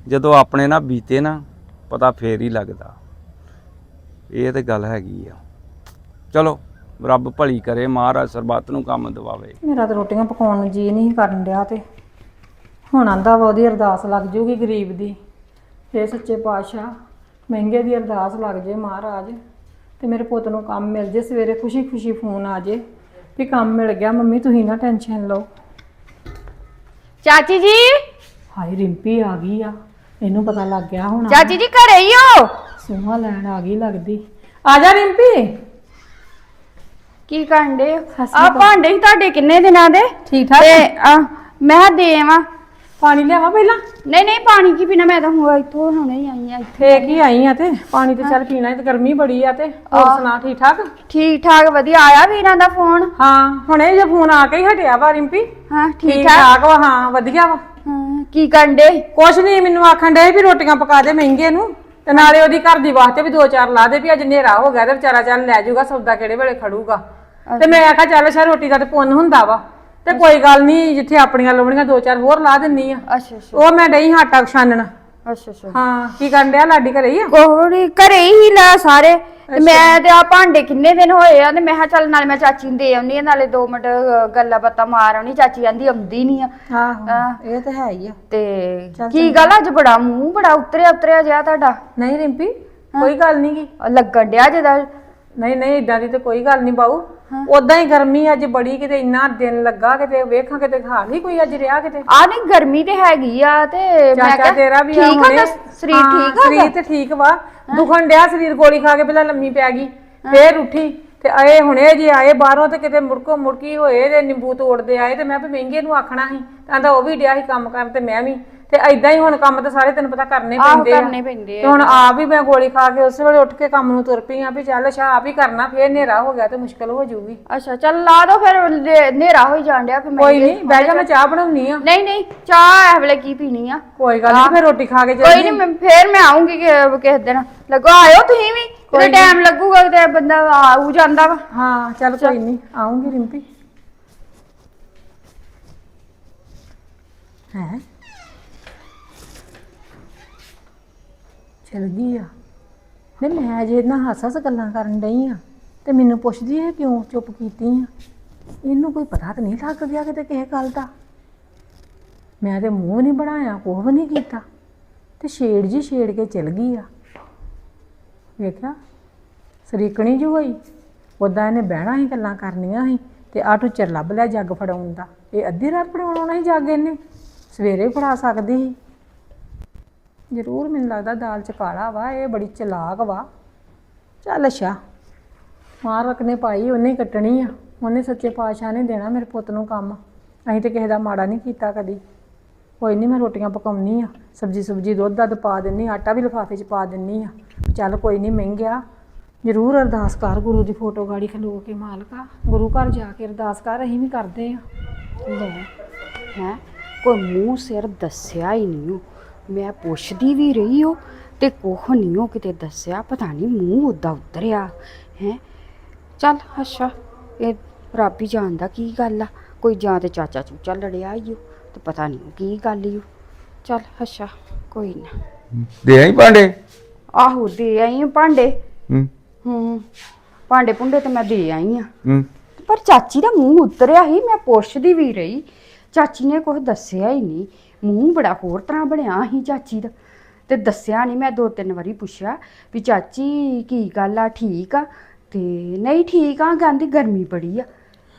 ਜਦੋਂ ਆਪਣੇ ਨਾਲ ਬੀਤੇ ਨਾ, ਪਤਾ ਫੇਰ ਹੀ ਲੱਗਦਾ। ਇਹ ਤੇ ਗੱਲ ਹੈਗੀ ਆ। ਚਲੋ, ਰੱਬ ਭਲੀ ਕਰੇ, ਮਹਾਰਾਜ ਸਰਬੱਤ ਨੂੰ ਕੰਮ ਦਿਵਾਵੇ। ਮੇਰਾ ਤਾਂ ਰੋਟੀਆਂ ਪਕਾਉਣ ਨੂੰ ਜੀ ਨਹੀਂ ਕਰਨ ਡਿਆ ਤੇ। ਹੁਣ ਆਂਦਾ ਵਾ ਉਹਦੀ ਅਰਦਾਸ ਲੱਗ ਜੂਗੀ ਗਰੀਬ ਦੀ। ਫੇ ਸੱਚੇ ਪਾਤਸ਼ਾਹ, ਮਹਿੰਗੇ ਦੀ ਅਰਦਾਸ ਲੱਗ ਜੇ ਮਹਾਰਾਜ। ਤੇ ਮੇਰੇ ਪੁੱਤ ਨੂੰ ਕੰਮ ਮਿਲ ਜੇ, ਸਵੇਰੇ ਖੁਸ਼ੀ-ਖੁਸ਼ੀ ਫੋਨ ਆ ਜੇ। ਵੀ ਕੰਮ ਮਿਲ ਗਿਆ, ਮੰਮੀ ਤੁਸੀਂ ਨਾ ਟੈਨਸ਼ਨ ਲਓ। ਚਾਚੀ ਜੀ? ਹਾਏ ਰਿੰਪੀ ਆ ਗਈ ਆ। ਇਹਨੂੰ ਪਤਾ ਲੱਗ ਗਿਆ ਹੁਣ। ਚਾਚੀ ਜੀ ਘਰੇ ਹੀ ਹੋ? ਸੋਹਾ ਲੈਣ ਆ ਗਈ ਲੱਗਦੀ। ਆ ਜਾ ਰਿੰਪੀ। ਕੀ ਕਰਨ ਦੇ ਸਤਿ ਆ ਭਾਂਡੇ ਸੀ ਤੁਹਾਡੇ ਕਿੰਨੇ ਦਿਨਾਂ ਦੇ? ਠੀਕ। ਤੇ ਆ ਮੈਂ ਕਿਹਾ ਦੇ ਆਵਾਂ। ਪਾਣੀ ਲਿਆਵਾਂ ਪਹਿਲਾਂ? ਨਹੀਂ ਨਹੀਂ ਪਾਣੀ ਕੀ ਪੀਣਾ? ਮੈਂ ਤਾਂ ਹੁਣ ਇੱਥੋਂ ਹੁਣੇ ਹੀ ਆਈ ਆ ਇੱਥੇ ਹੀ। ਆਈ ਆ ਤੇ? ਪਾਣੀ ਤੇ ਚੱਲ ਪੀਣਾ ਹੀ ਤੇ ਗਰਮੀ ਬੜੀ ਆ ਤੇ। ਹੋਰ ਸੁਣਾ ਠੀਕ ਠਾਕ ਠੀਕ ਠਾਕ ਵਧੀਆ। ਆਇਆ ਵੀਰਾਂ ਦਾ ਫੋਨ? ਹਾਂ ਹੁਣੇ ਜੇ ਫੋਨ ਆ ਕੇ ਹੀ ਹਟਿਆ ਵਾ ਰਿੰਪੀ। ਹਾਂ ਠੀਕ ਠੀਕ ਠਾਕ ਠਾਕ ਵਾ ਹਾਂ ਵਧੀਆ ਵਾ। ਹਾਂ, ਕੀ ਕਰਨ ਦੇ ਕੁਛ ਨਹੀਂ ਮੈਨੂੰ ਆਖਣ ਡੇ ਵੀ ਰੋਟੀਆਂ ਪਕਾ ਦੇ ਮਹਿੰਗੇ ਨੂੰ। ਤੇ ਨਾਲੇ ਉਹਦੀ ਘਰ ਦੀ ਵਾਸਤੇ ਵੀ ਦੋ ਚਾਰ ਲਾ ਦੇ ਵੀ ਅੱਜ ਹਨੇਰਾ ਹੋ ਗਿਆ ਤੇ ਵਿਚਾਰਾ ਚੱਲ ਲੈ ਜਾਊਗਾ ਸੌਦਾ ਕਿਹੜੇ ਵੇਲੇ ਖੜੂਗਾ। ਤੇ ਮੈਂ ਆਖਿਆ ਚੱਲ ਸ਼ਾ ਰੋਟੀ ਦਾ ਤੇ ਪੁੰਨ ਹੁੰਦਾ ਵਾ। ਤੇ ਕੋਈ ਗੱਲ ਨਹੀਂ ਜਿੱਥੇ ਆਪਣੀਆਂ ਲਾਉਣੀਆਂ ਦੋ ਚਾਰ ਹੋਰ ਲਾ ਦਿੰਨੀ ਆ। ਅੱਛਾ ਅੱਛਾ। ਉਹ ਮੈਂ ਡਈ ਆਟਾ ਛਾਨਣ ਅੱਛਾ ਅੱਛਾ। ਹਾਂ ਕੀ ਕਰਨ ਡਿਆ ਲਾਡੀ ਘਰੇ ਹੀ ਆ? ਕੋਹੜੀ ਘਰੇ ਹੀ ਲਾ ਸਾਰੇ। ਤੇ ਮੈਂ ਤੇ ਆ ਭਾਂਡੇ ਕਿੰਨੇ ਦਿਨ ਹੋਏ ਆ ਤੇ ਮੈਂ ਕਿਹਾ ਚੱਲ ਨਾਲੇ ਮੈਂ ਚਾਚੀ ਨੂੰ ਦੇ ਆਉਣੀ ਆ ਨਾਲੇ 2 ਮਿੰਟ ਗੱਲਾਂ ਬਾਤਾਂ ਮਾਰ ਆਉਣੀ। ਚਾਚੀ ਆਂਦੀ ਆਉਂਦੀ ਨਹੀਂ ਆ। ਆਹੋ ਇਹ ਤਾਂ ਹੈ ਹੀ ਆ। ਤੇ ਕੀ ਗੱਲ ਅੱਜ ਬੜਾ ਮੂੰਹ ਬੜਾ ਉਤਰਿਆ ਉਤਰਿਆ ਜਿਆ ਤੁਹਾਡਾ। ਨਹੀਂ ਰਿੰਪੀ ਕੋਈ ਗੱਲ ਨਹੀਂ ਲੱਗਣ ਡਿਆ ਜਿਹਦਾ ਨਹੀਂ ਨਹੀਂ ਇਦਾਂ ਦੀ ਤੇ ਕੋਈ ਗੱਲ ਨਹੀਂ ਬਾਊ। ਉਦਾਂ ਹੀ ਗਰਮੀ ਅੱਜ ਬੜੀ ਕਿਤੇ ਇੰਨਾ ਦਿਨ ਲੱਗਾ ਕਿਤੇ ਵੇਖਾਂ ਕਿਤੇ ਖਾ ਨਹੀਂ ਕੋਈ ਅੱਜ ਰਿਹਾ ਕਿਤੇ? ਆ ਨਹੀਂ ਗਰਮੀ ਤੇ ਹੈਗੀ ਆ ਤੇ ਮੈਂ ਚਾਚਾ ਕਿਹਾ ਤੇਰਾ ਵੀ ਆ ਠੀਕ ਹੁਣੇ। ਸਰੀਰ ਹਾਂ, ਠੀਕ ਆ ਸਰੀਰ ਤੇ ਠੀਕ ਵਾ। ਦੁਖਣ ਡਿਆ ਸਰੀਰ ਗੋਲੀ ਖਾ ਕੇ ਪਹਿਲਾਂ ਲੰਮੀ ਪੈ ਗਈ ਫੇਰ ਉੱਠੀ ਤੇ ਆਏ ਹੁਣੇ ਜੇ ਆਏ ਬਾਹਰੋਂ ਤੇ ਕਿਤੇ ਮੁੜਕੋ ਮੁੜਕੀ ਹੋਏ ਤੇ ਨਿੰਬੂ ਤੋੜਦੇ ਆਏ ਤੇ ਮੈਂ ਵੀ ਮਹਿੰਗੇ ਨੂੰ ਆਖਣਾ ਸੀ ਕਹਿੰਦਾ ਉਹ ਵੀ ਡਿਆ ਸੀ ਕੰਮ ਕਰਨ ਤੇ ਮੈਂ ਵੀ ਤੇ ਐਦਾਂ ਹੀ ਹੁਣ ਕੰਮ ਤੇ ਸਾਰੇ ਤੈਨੂੰ ਪਤਾ ਕਰਨੇ ਆਹੋ ਪੈਂਦੇ ਆ। ਕਰਨੇ ਪੈਂਦੇ ਤੇ ਹੁਣ ਆਪ ਹੀ ਮੈਂ ਗੋਲੀ ਖਾ ਕੇ ਉਸੇ ਵੇਲੇ ਉੱਠ ਕੇ ਕੰਮ ਨੂੰ ਤੁਰ ਪਈ ਆ ਵੀ ਚੱਲ ਸ਼ਾ ਆਪ ਹੀ ਕਰਨਾ ਫੇਰ ਹਨੇਰਾ ਹੋ ਗਿਆ ਤੇ ਮੁਸ਼ਕਲ ਹੋ ਜਾਊਗੀ। ਅੱਛਾ ਚੱਲ ਲਾ ਦੋ ਫਿਰ ਹਨੇਰਾ ਹੋਈ ਜਾਣ ਡਿਆ ਫਿਰ ਮੈਂ ਕੋਈ ਨਹੀਂ ਬਹਿ ਜਾ ਮੈਂ ਚਾਹ ਬਣਾਉਣੀ ਆ। ਨਹੀਂ ਨਹੀਂ ਚਾਹ ਇਹ ਵੇਲੇ ਕੀ ਪੀਣੀ ਆ? ਕੋਈ ਗੱਲ ਨਹੀਂ ਫੇਰ ਰੋਟੀ ਖਾ ਕੇ ਕੋਈ ਨਹੀਂ ਮੈਂ ਫੇਰ ਮੈਂ ਆਉਂਗੀ ਕਿ- ਕਿਸੇ ਦਿਨ। ਲੱਗੋ ਆਇਓ ਤੁਸੀਂ ਵੀ ਕਿਤੇ ਟਾਈਮ ਲੱਗੂਗਾ ਤੇ ਬੰਦਾ ਆਉ ਜਾਂਦਾ ਵਾ। ਹਾਂ ਚੱਲ ਕੋਈ ਨਹੀਂ ਆਉਂਗੀ ਰਿੰਪੀ। ਹੈ? ਚਲ ਗਈ ਆ। ਨਹੀਂ, ਮੈਂ ਜੇ ਨਾ ਹੱਸ-ਹੱਸ ਗੱਲਾਂ ਕਰਨ ਡਈ ਆ, ਤੇ ਮੈਨੂੰ ਪੁੱਛਦੀ ਹੈ ਕਿਉਂ ਚੁੱਪ ਕੀਤੀ ਆ? ਇਹਨੂੰ ਕੋਈ ਪਤਾ ਤਾਂ ਨਹੀਂ ਲੱਗ ਗਿਆ ਕਿਤੇ ਕਿਸੇ ਗੱਲ ਦਾ। ਮੈਂ ਤੇ ਮੂੰਹ ਨਹੀਂ ਬਣਾਇਆ, ਕੁਛ ਵੀ ਨਹੀਂ ਕੀਤਾ। ਤੇ ਛੇੜ ਜੀ ਛੇੜ ਕੇ ਚਲ ਗਈ ਆ। ਵੇਖਿਆ? ਸਰੀਕਣੀ ਜੋ ਹੋਈ। ਉਦਾਂ ਇਹਨੇ ਬਹਿਣਾ ਹੀ ਗੱਲਾਂ ਕਰਨੀਆਂ ਸੀ, ਤੇ ਆਟੂ ਚਿਰ ਲੱਭ ਲਿਆ ਜੱਗ ਫੜਾਉਣ ਦਾ। ਇਹ ਅੱਧੀ ਰਾਤ ਫੜਾਉਣ ਆਉਣਾ ਸੀ ਜੱਗ ਇਹਨੇ? ਸਵੇਰੇ ਫੜਾ ਸਕਦੀ ਸੀ। ਜ਼ਰੂਰ ਮੈਨੂੰ ਲੱਗਦਾ ਦਾਲ ਚ ਕਾਲਾ ਵਾ, ਇਹ ਬੜੀ ਚਲਾਕ ਵਾ। ਚੱਲ ਅੱਛਾ ਮਾਰ ਨੇ ਪਾਈ, ਉਹਨੇ ਹੀ ਕੱਟਣੀ ਆ। ਉਹਨੇ ਸੱਚੇ ਪਾਤਸ਼ਾਹ ਨੇ ਦੇਣਾ ਮੇਰੇ ਪੁੱਤ ਨੂੰ ਕੰਮ। ਅਸੀਂ ਤੇ ਕਿਸੇ ਦਾ ਮਾੜਾ ਨਹੀਂ ਕੀਤਾ ਕਦੀ। ਕੋਈ ਨਹੀਂ ਮੈਂ ਰੋਟੀਆਂ ਪਕਾਉਣੀ ਆ, ਸਬਜੀ ਸੁਬਜੀ ਦੁੱਧ ਦੱਧ ਪਾ ਦਿੰਨੀ ਆਟਾ ਵੀ ਲਿਫਾਫੇ 'ਚ ਪਾ ਦਿੰਨੀ ਆ। ਚੱਲ ਕੋਈ ਨਹੀਂ ਮਹਿੰਗਿਆ, ਜ਼ਰੂਰ ਅਰਦਾਸ ਕਰ ਗੁਰੂ ਦੀ ਫੋਟੋ ਗਾੜੀ ਖਲੋ ਕੇ ਮਾਲਕਾ। ਗੁਰੂ ਘਰ ਜਾ ਕੇ ਅਰਦਾਸ ਕਰ, ਅਸੀਂ ਵੀ ਕਰਦੇ ਆ। ਲੈ, ਹੈ, ਕੋਈ ਮੂੰਹ ਸਿਰ ਦੱਸਿਆ ਹੀ ਨਹੀਂ। ਉਹ ਮੈਂ ਪੁੱਛਦੀ ਵੀ ਰਹੀ ਉਹ ਤੇ ਕੋਹ ਨਹੀਂ ਉਹ ਕਿਤੇ ਦੱਸਿਆ ਪਤਾ ਨਹੀਂ ਮੂੰਹ ਉਦਾਂ ਉਤਰਿਆ ਹੈ। ਚੱਲ ਅੱਛਾ ਇਹ ਰੱਬ ਹੀ ਜਾਣਦਾ ਕੀ ਗੱਲ ਆ ਕੋਈ ਜਾਂ ਤੇ ਚਾਚਾ ਚੂਚਾ ਲੜਿਆ ਈ ਓ ਤੇ ਪਤਾ ਨਹੀਂ ਕੀ ਗੱਲ ਈ ਓ। ਚੱਲ ਅੱਛਾ ਕੋਈ ਨਾ। ਦੇ ਆਈ ਭਾਂਡੇ? ਆਹੋ ਦੇ ਆਈ ਆਂ ਭਾਂਡੇ। ਹੂੰ। ਹੂੰ ਭਾਂਡੇ ਭੁੰਡੇ ਤੇ ਮੈਂ ਦੇ ਆਈ ਆ। ਹੂੰ। ਪਰ ਚਾਚੀ ਦਾ ਮੂੰਹ ਉਤਰਿਆ ਹੀ ਮੈਂ ਪੁੱਛਦੀ ਵੀ ਰਹੀ ਚਾਚੀ ਨੇ ਕੁਝ ਦੱਸਿਆ ਹੀ ਨਹੀਂ ਮੂੰਹ ਬੜਾ ਹੋਰ ਤਰ੍ਹਾਂ ਬਣਿਆ ਸੀ ਚਾਚੀ ਦਾ। ਤੇ ਦੱਸਿਆ ਨਹੀਂ ਮੈਂ ਦੋ ਤਿੰਨ ਵਾਰੀ ਪੁੱਛਿਆ ਵੀ ਚਾਚੀ ਕੀ ਗੱਲ ਆ ਠੀਕ ਆ? ਤੇ ਨਹੀਂ ਠੀਕ ਆ ਕਹਿੰਦੀ ਗਰਮੀ ਬੜੀ ਆ।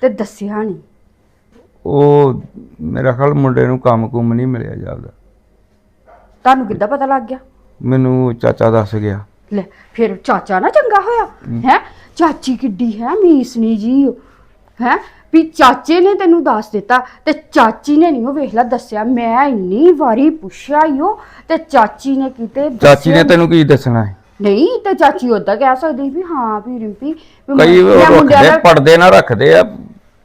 ਤੇ ਦੱਸਿਆ ਨਹੀਂ ਉਹ ਮੇਰਾ ਖਿਆਲ ਮੁੰਡੇ ਨੂੰ ਕੰਮ ਕੁੰਮ ਨਹੀਂ ਮਿਲਿਆ ਜਾਂਦਾ ਤੁਹਾਨੂੰ ਕਿੱਦਾਂ ਪਤਾ ਲੱਗ ਗਿਆ? ਮੈਨੂੰ ਚਾਚਾ ਦੱਸ ਗਿਆ। ਲੈ ਫਿਰ ਚਾਚਾ ਨਾ ਚੰਗਾ ਹੋਇਆ ਹੈ। ਚਾਚੀ ਕਿੱਡੀ ਹੈ ਮੀਸਨੀ ਜੀ ਹੈ? ਵੀ ਚਾਚੇ ਨੇ ਤੈਨੂੰ ਦੱਸ ਦਿੱਤਾ ਤੇ ਚਾਚੀ ਨੇ ਨਹੀਂ ਉਹ ਵੇਖ ਲਾ ਦੱਸਿਆ ਮੈਂ ਇੰਨੀ ਵਾਰੀ ਪੁੱਛਿਆ ਈ ਉਹ ਤੇ ਚਾਚੀ ਨੇ ਕਿਤੇ ਚਾਚੀ ਨੇ ਤੈਨੂੰ ਕੀ ਦੱਸਣਾ ਹੈ ਨਹੀਂ ਤੇ ਚਾਚੀ ਉਦਾਂ ਕਹਿ ਸਕਦੀ ਵੀ ਹਾਂ ਵੀ ਰਿੰਪੀ ਵੀ ਕਈ ਮੈਂ ਉਹ ਮੁੰਡਿਆਂ ਰੱਖਦੇ ਦਾ- ਪਰਦੇ ਨਾ ਰੱਖਦੇ ਆ।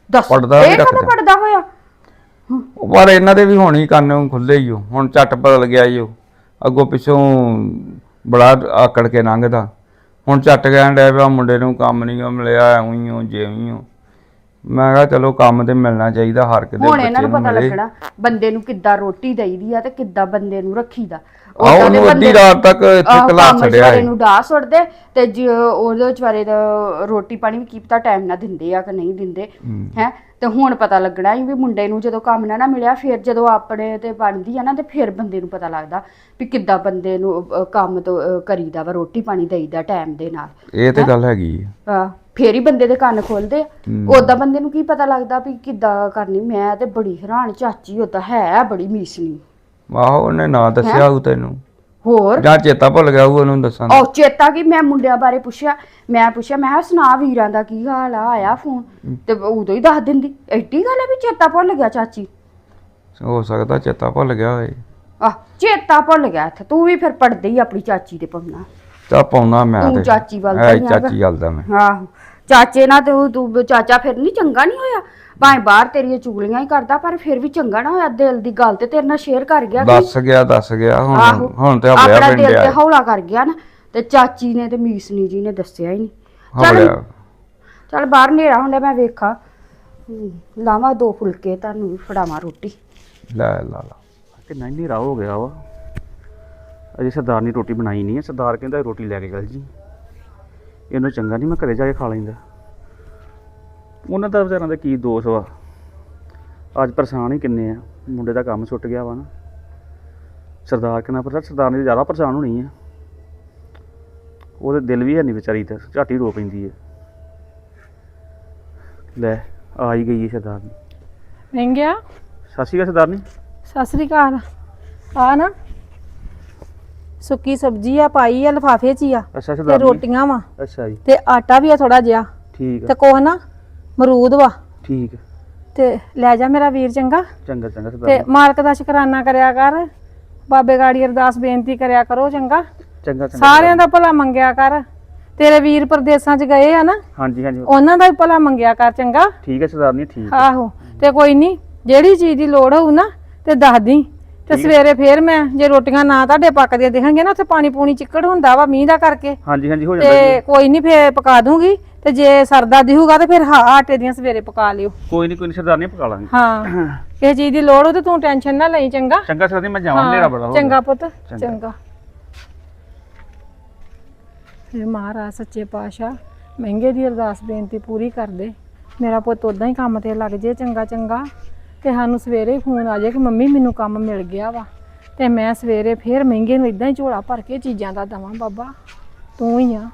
ਦੱਸ ਪੜਦਾ ਵੀ ਇਹ ਕਦੋਂ ਰੱਖਦੇ। ਪੜਦਾ ਹੋਇਆ? ਪਰ ਇਹਨਾਂ ਦੇ ਵੀ ਹੋਣੀ ਕੰਨ ਖੁੱਲੇ ਹੀ ਹੋ ਹੁਣ ਝੱਟ ਬਦਲ ਗਿਆ ਈ ਉਹ ਅੱਗੋਂ ਪਿੱਛੋਂ ਬੜਾ ਆਕੜ ਕੇ ਲੰਘਦਾ। ਹੁਣ ਝੱਟ ਕਹਿਣ ਡਿਆ ਪਿਆ ਮੁੰਡੇ ਨੂੰ ਕੰਮ ਨਹੀਂ ਗਾ ਮਿਲਿਆ ਐਵੇਂ ਹੀ ਹੋ ਜਿਵੇਂ ਹੋ ਮੈਂ ਕਿਹਾ ਚਲੋ ਕੰਮ ਤੇ ਮਿਲਣਾ ਚਾਹੀਦਾ ਹਰ ਕਿਤੇ ਹੁਣ ਇਹਨਾਂ ਬੱਚੇ ਨੂੰ ਨੂੰ ਪਤਾ ਮਿਲੇ। ਲੱਗਣਾ ਬੰਦੇ ਨੂੰ ਕਿੱਦਾਂ ਰੋਟੀ ਦੇਈਦੀ ਆ ਤੇ ਕਿੱਦਾਂ ਬੰਦੇ ਨੂੰ ਰੱਖੀਦਾ। ਆਹ ਓਦਾਂ ਦੇ ਉਹਨੂੰ ਅੱਧੀ ਰਾਤ ਤੱਕ ਇੱਥੇ ਆਹੋ, ਕਲਾ ਕੰਮ ਵਿਚਾਰੇ ਏ। ਨੂੰ ਡਾਹ ਸੁੱਟਦੇ ਤੇ ਜੇ ਉਹਦੇ ਵਿਚਾਰੇ ਦਾ ਰੋਟੀ ਪਾਣੀ ਵੀ ਕੀ ਪਤਾ ਟਾਈਮ ਨਾਲ ਦਿੰਦੇ ਆ ਕਿ ਨਹੀਂ ਦਿੰਦੇ ਹੈ। ਤੇ ਹੁਣ ਪਤਾ ਲੱਗਣਾ ਵੀ ਮੁੰਡੇ ਨੂੰ ਜਦੋਂ ਕੰਮ ਨਾ ਨਾ ਮਿਲਿਆ ਫਿਰ ਜਦੋਂ ਆਪਣੇ ਤੇ ਬਣਦੀ ਆ ਨਾ ਤੇ ਫਿਰ ਬੰਦੇ ਨੂੰ ਪਤਾ ਲੱਗਦਾ ਵੀ ਕਿੱਦਾਂ ਬੰਦੇ ਨੂੰ ਅਹ, ਕੰਮ ਤੋਂ ਅਹ, ਕਰੀਦਾ ਵਾ ਰੋਟੀ ਪਾਣੀ ਦੇਈਦਾ ਟਾਈਮ ਦੇ ਨਾਲ। ਇਹ ਤੇ ਗੱਲ ਹੈਗੀ ਆ। ਆ ਫੇਰ ਹੀ ਬੰਦੇ ਦੇ ਕੰਨ ਖੋਲਦੇ ਉਦਾਂ ਬੰਦੇ ਨੂੰ ਕੀ ਪਤਾ ਲੱਗਦਾ ਵੀ ਕਿੱਦਾਂ ਕਰਨੀ। ਮੈਂ ਤੇ ਬੜੀ ਹੈਰਾਨ ਚਾਚੀ ਉਦਾਂ ਹੈ ਬੜੀ ਮੀਸਣੀ। ਆਹੋ ਉਹਨੇ ਨਾ ਦੱਸਿਆ ਉਹ ਤੈਨੂੰ। ਹੋਰ? ਜਾਂ ਚੇਤਾ ਭੁੱਲ ਗਿਆ ਉਹ ਉਹਨੂੰ ਦੱਸਣ ਦਾ। ਉਹ ਚੇਤਾ ਕਿ? ਮੈਂ ਮੁੰਡਿਆਂ ਬਾਰੇ ਪੁੱਛਿਆ। ਮੈਂ ਪੁੱਛਿਆ ਮੈਂ ਕਿਹਾ ਸੁਣਾ ਵੀਰਾਂ ਦਾ ਕੀ ਹਾਲ ਆ? ਆਇਆ ਫੋਨ। ਤੇ ਉਦੋਂ ਹੀ ਦੱਸ ਦਿੰਦੀ। ਐਡੀ ਗੱਲ ਹੈ ਵੀ ਚੇਤਾ ਭੁੱਲ ਗਿਆ ਚਾਚੀ? ਹੋ ਸਕਦਾ ਚੇਤਾ ਭੁੱਲ ਗਿਆ ਹੋਏ ਆ ਚੇਤਾ ਭੁੱਲ ਗਿਆ ਇੱਥੇ। ਤੂੰ ਵੀ ਫਿਰ ਪੜਦੇ ਹੀ ਆਪਣੀ ਚਾਚੀ ਦੇ ਪੰਨਾ ਚਾ ਪਾਉਣਾ ਮੈਂ ਤੂੰ ਤੇ। ਚਾਚੀ ਵੱਲ ਤਾਂ ਹੈ ਨਹੀਂ ਹੈਗਾ। ਚਾਚੀ ਵੱਲ ਦਾ ਮੈਂ। ਆਹੋ ਚਾਚੇ ਨਾਲ ਤੇ ਉਹ ਤੂੰ ਚਾਚਾ ਫਿਰ ਨਹੀਂ ਚੰਗਾ ਨਹੀਂ ਹੋਇਆ? ਭਾਵੇਂ ਬਾਹਰ ਤੇਰੀਆਂ ਚੁਗਲੀਆਂ ਹੀ ਕਰਦਾ ਪਰ ਫਿਰ ਵੀ ਚੰਗਾ ਨਾ ਹੋਇਆ ਦਿਲ ਦੀ ਗੱਲ ਤੇ ਤੇਰੇ ਨਾਲ ਸ਼ੇਅਰ ਕਰ ਗਿਆ ਕਿ ਦੱਸ ਗਿਆ ਦੱਸ ਗਿਆ। ਹੁਣ ਹੁਣ ਤੇ ਹਵਲਿਆ ਆਪਣਾ ਦਿਲ ਪਿੰਡਿਆ ਤੇ ਹੌਲਾ ਕਰ ਗਿਆ ਨਾ ਤੇ ਚਾਚੀ ਨੇ ਤੇ ਮੀਸਨੀ ਜੀ ਨੇ ਦੱਸਿਆ ਹੀ ਨਹੀਂ। ਚੱਲ ਚੱਲ ਬਾਹਰ ਹਨੇਰਾ ਹੁੰਦਾ ਮੈਂ ਵੇਖਾਂ। ਹਮ, ਲਾਵਾਂ ਦੋ ਫੁਲਕੇ ਤੁਹਾਨੂੰ ਵੀ ਫੜਾਵਾਂ ਰੋਟੀ। ਲੈ ਲਾ ਲਾ। ਕਿੰਨਾ ਹੀ ਹਨੇਰਾ ਹੋ ਗਿਆ ਵਾ। ਅਜੇ ਸਰਦਾਰ ਨੇ ਰੋਟੀ ਬਣਾਈ ਨਹੀਂ ਹੈ। ਸਰਦਾਰ ਕਹਿੰਦਾ ਰੋਟੀ ਲੈ ਕੇ ਚੱਲ ਜੀ। ਇਹਨੂੰ ਚੰਗਾ ਨਹੀਂ ਮੈਂ ਘਰੇ ਜਾ ਕੇ ਖਾ ਲੈਂਦਾ। ਉਹਨਾਂ ਦਾ ਵਿਚਾਰਾਂ ਦਾ ਕੀ ਦੋਸ਼ ਵਾ? ਅੱਜ ਪਰੇਸ਼ਾਨ ਹੀ ਕਿੰਨੇ ਆ। ਮੁੰਡੇ ਦਾ ਕੰਮ ਛੁੱਟ ਗਿਆ ਵਾ ਨਾ। ਸਰਦਾਰ ਕਿੰਨਾ ਪਤਾ ਸਰਦਾਰ ਨੇ ਜ਼ਿਆਦਾ ਪਰੇਸ਼ਾਨ ਹੋਣੀ ਆ। ਉਹਦੇ ਦਿਲ ਵੀ ਹੈ ਨਹੀਂ ਵਿਚਾਰੀ ਤੇ ਝਾਟੀ ਰੋ ਪੈਂਦੀ ਹੈ ਲੈ ਆ ਹੀ ਗਈ ਹੈ ਸਰਦਾਰਨੀ। ਮਹਿੰਗਿਆ ਸਤਿ ਸ਼੍ਰੀ ਅਕਾਲ ਸਰਦਾਰਨੀ। ਸਤਿ ਸ੍ਰੀ ਅਕਾਲ। ਆ ਨਾ। ਸੁੱਕੀ ਸਬਜ਼ੀ ਆ ਪਾਈ ਆ ਲਫਾਫੇ 'ਚ ਹੀ ਆ। ਅੱਛਾ ਤੇ ਰੋਟੀਆਂ ਵਾ। ਅੱਛਾ ਜੀ। ਤੇ ਆਟਾ ਵੀ ਆ ਥੋੜਾ ਜਿਹਾ। ਠੀਕ ਤੇ ਆ ਕੋਹ ਨਾ ਮਰੂਦ ਵਾ। ਠੀਕ ਆ। ਤੇ ਲੈ ਜਾ ਮੇਰਾ ਵੀਰ ਚੰਗਾ। ਚੰਗਾ ਚੰਗਾ ਤੇ ਸਰਦਾਰ ਮਾਲਕ ਦਾ ਸ਼ੁਕਰਾਨਾ ਕਰਿਆ ਕਰ। ਬਾਬੇ ਗਾੜੀ ਅਰਦਾਸ ਬੇਨਤੀ ਕਰਿਆ ਕਰੋ ਚੰਗਾ। ਚੰਗਾ ਚੰਗਾ ਸਾਰਿਆਂ ਦਾ ਭਲਾ ਮੰਗਿਆ ਕਰ। ਤੇਰੇ ਵੀਰ ਪ੍ਰਦੇਸਾਂ 'ਚ ਗਏ ਆ ਨਾ ਹਾਂਜੀ ਹਾਂਜੀ। ਉਹਨਾਂ ਦਾ ਵੀ ਭਲਾ ਮੰਗਿਆ ਕਰ ਚੰਗਾ। ਠੀਕ ਹੈ ਸਰਦਾਰਨੀ ਠੀਕ ਆਹੋ ਤੇ ਕੋਈ ਨਹੀਂ ਜਿਹੜੀ ਚੀਜ਼ ਦੀ ਲੋੜ ਹੋਊ ਨਾ ਤੇ ਦੱਸ ਦੀ। ਤੇ ਸਵੇਰੇ ਫੇਰ ਮੈਂ ਜੇ ਰੋਟੀਆਂ ਨਾ ਤੁਹਾਡੇ ਪੱਕਦੀਆਂ ਦਿਖਣਗੀਆਂ ਨਾ ਉੱਥੇ ਪਾਣੀ ਪੂਣੀ ਚਿੱਕੜ ਹੁੰਦਾ ਵਾ ਮੀਂਹ ਦਾ ਕਰਕੇ। ਹਾਂਜੀ ਹਾਂਜੀ ਹੋ ਜਾਂਦਾ ਤੇ ਕੋਈ ਨਹੀਂ ਫੇਰ ਪਕਾ ਦੂੰਗੀ ਤੇ ਜੇ ਸਰਦਾ ਦਿਹੂਗਾ ਤੇ ਫਿਰ ਹਾਂ ਆਟੇ ਦੀਆਂ ਸਵੇਰੇ ਪਕਾ ਲਿਓ। ਕੋਈ ਨਹੀਂ ਕੋਈ ਨਹੀਂ ਸਰਦਾਰਨੀ ਪਕਾ ਲਾਂਗੇ। ਹਾਂ। ਕਿਸੇ ਚੀਜ਼ ਦੀ ਲੋੜ ਹੋ ਤੇ ਤੂੰ ਟੈਨਸ਼ਨ ਨਾ ਲਈ ਚੰਗਾ। ਚੰਗਾ ਸਰਦਾਰਨੀ ਮੈਂ ਜਾਵਾਂ ਹਨੇਰਾ ਬੜਾ ਹੋ। ਚੰਗਾ ਪੁੱਤ ਚੰਗਾ। ਇਹ ਮਹਾਰਾਜ ਸੱਚੇ ਪਾਤਸ਼ਾਹ ਮਹਿੰਗੇ ਦੀ ਅਰਦਾਸ ਬੇਨਤੀ ਪੂਰੀ ਕਰ ਦੇ। ਮੇਰਾ ਪੁੱਤ ਉਦਾਂ ਹੀ ਕੰਮ ਤੇ ਲੱਗ ਜੇ ਚੰਗਾ ਚੰਗਾ। ਤੇ ਸਾਨੂੰ ਸਵੇਰੇ ਫੋਨ ਆ ਜਾਏ ਕਿ ਮੰਮੀ ਮੈਨੂੰ ਕੰਮ ਮਿਲ ਗਿਆ ਵਾ। ਤੇ ਮੈਂ ਸਵੇਰੇ ਫੇਰ ਮਹਿੰਗੇ ਨੂੰ ਇਦਾਂ ਹੀ ਝੋਲਾ ਭਰ ਕੇ ਚੀਜ਼ਾਂ ਦਾ ਦਵਾਂ, ਬਾਬਾ। ਤੂੰ ਹੀ ਆ।